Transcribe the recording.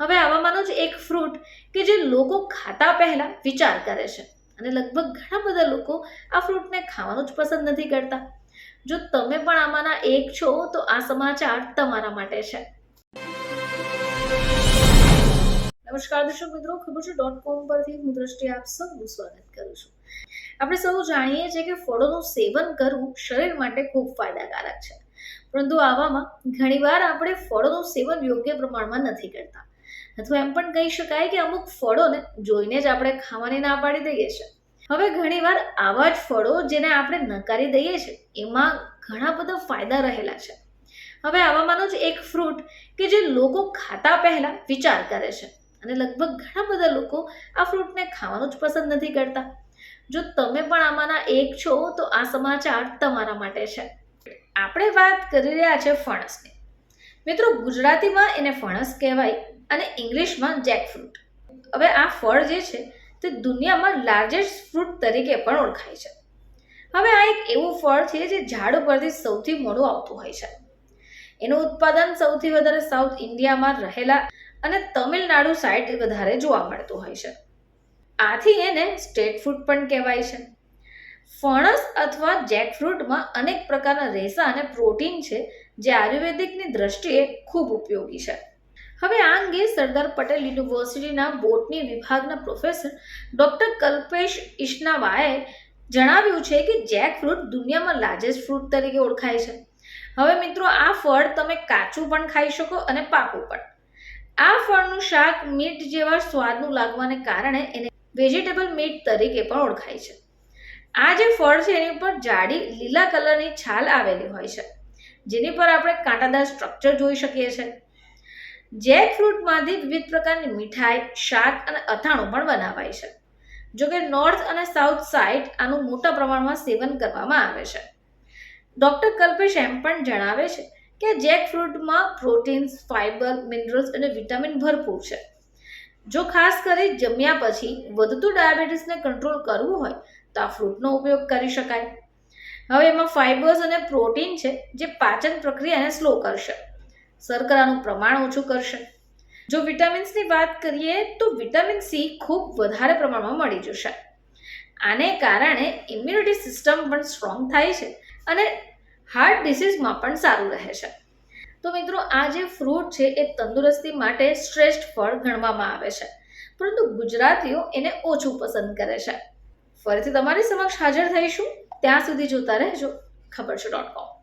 હવે આવામાંનો જ એક ફ્રૂટ કે જે લોકો ખાતા પહેલા વિચાર કરે છે. અને લગભગ ઘણા બધા લોકો આ ફ્રૂટને ખાવાનું જ પસંદ નથી કરતા. જો તમે પણ આમાંના એક છો, તો આ સમાચાર તમારા માટે છે. નમસ્કાર દર્શક મિત્રો ખબર છે ડોટ કોમ પરથી હું દ્રષ્ટિ આપ સૌનું સ્વાગત કરું છું. આપણે સૌ જાણીએ છીએ કે ફળોનું સેવન કરવું શરીર માટે ખૂબ ફાયદાકારક છે. પરંતુ આવામાં ઘણીવાર આપણે ફળોનું સેવન યોગ્ય પ્રમાણમાં નથી કરતા. અથવા એમ પણ કહી શકાય કે અમુક ફળોને જોઈને જ આપણે ખાવાની ના પાડી દઈએ છીએ. હવે ઘણીવાર આવા જ ફળો જેને આપણે નકારી દઈએ છીએ, એમાં ઘણા બધા ફાયદા રહેલા છે. હવે આવામાંનો જ એક ફ્રૂટ કે જે લોકો ખાતા પહેલા વિચાર કરે છે અને લગભગ ઘણા બધા લોકો આ ફ્રૂટને ખાવાનું જ પસંદ નથી કરતા. જો તમે પણ આમાંના એક છો, તો આ સમાચાર તમારા માટે છે. આપણે વાત કરી રહ્યા છે ફણસની. મિત્રો ગુજરાતીમાં એને ફણસ કહેવાય. અને ઇંગ્લિશમાં જેકફ્રૂટ. હવે આ ફળ જે છે તે દુનિયામાં લાર્જેસ્ટ ફ્રૂટ તરીકે પણ ઓળખાય છે. હવે આ એક એવું ફળ છે જે ઝાડ ઉપરથી સૌથી મોડું આવતું હોય છે. એનું ઉત્પાદન સૌથી વધારે સાઉથ ઇન્ડિયામાં રહેલા અને તમિલનાડુ સાઇડ વધારે જોવા મળતું હોય છે. આથી એને સ્ટેટ ફ્રૂટ પણ કહેવાય છે. ફણસ અથવા જેકફ્રૂટમાં અનેક પ્રકારના રેસા અને પ્રોટીન છે જે આયુર્વેદિકની દ્રષ્ટિએ ખૂબ ઉપયોગી છે. હવે આ અંગે સરદાર પટેલ યુનિવર્સિટીના બોટની વિભાગના પ્રોફેસર ડોક્ટર કલ્પેશ ઇશ્નાવાએ જણાવ્યું છે કે જેકફ્રૂટ દુનિયામાં લાર્જેસ્ટ ફ્રૂટ તરીકે ઓળખાય છે. હવે મિત્રો, આ ફળ તમે કાચું પણ ખાઈ શકો અને પાકું પણ. આ ફળનું શાક મીટ જેવા સ્વાદનું લાગવાને કારણે એને વેજીટેબલ મીટ તરીકે પણ ઓળખાય છે. આ જે ફળ છે એની ઉપર જાડી લીલા કલરની છાલ આવેલી હોય છે, જેની પર આપણે કાંટાદાર સ્ટ્રક્ચર જોઈ શકીએ છીએ. જેક ફ્રૂટમાંથી વિવિધ પ્રકારની મીઠાઈ, શાક અને અથાણું પણ બનાવાય છે. જોકે નોર્થ અને સાઉથ સાઇડ આનું મોટા પ્રમાણમાં સેવન કરવામાં આવે છે. ડૉક્ટર કલ્પેશ એમ પણ જણાવે છે કે જેકફ્રૂટમાં પ્રોટીન્સ, ફાઇબર, મિનરલ્સ અને વિટામિન ભરપૂર છે. જો ખાસ કરી જમ્યા પછી વધતું ડાયાબિટીસને કંટ્રોલ કરવું હોય, તો આ ફ્રૂટનો ઉપયોગ કરી શકાય. હવે એમાં ફાઇબર્સ અને પ્રોટીન છે, જે પાચન પ્રક્રિયાને સ્લો કરશે. શર્કરાનું પ્રમાણ ઓછું કરશે. જો વિટામિન્સની વાત કરીએ તો વિટામિન સી ખૂબ વધારે પ્રમાણમાં મળી જશે. આને કારણે ઇમ્યુનિટી સિસ્ટમ પણ સ્ટ્રોંગ થાય છે અને હાર્ટ ડિસીઝમાં પણ સારું રહે છે. તો મિત્રો, આ જે ફ્રૂટ છે એ તંદુરસ્તી માટે શ્રેષ્ઠ ફળ ગણવામાં આવે છે. પરંતુ ગુજરાતીઓ એને ઓછું પસંદ કરે છે. ફરીથી તમારી સમક્ષ હાજર થઈશું. ત્યાં સુધી જોતા રહેજો. ખબર છે ડોટ કોમ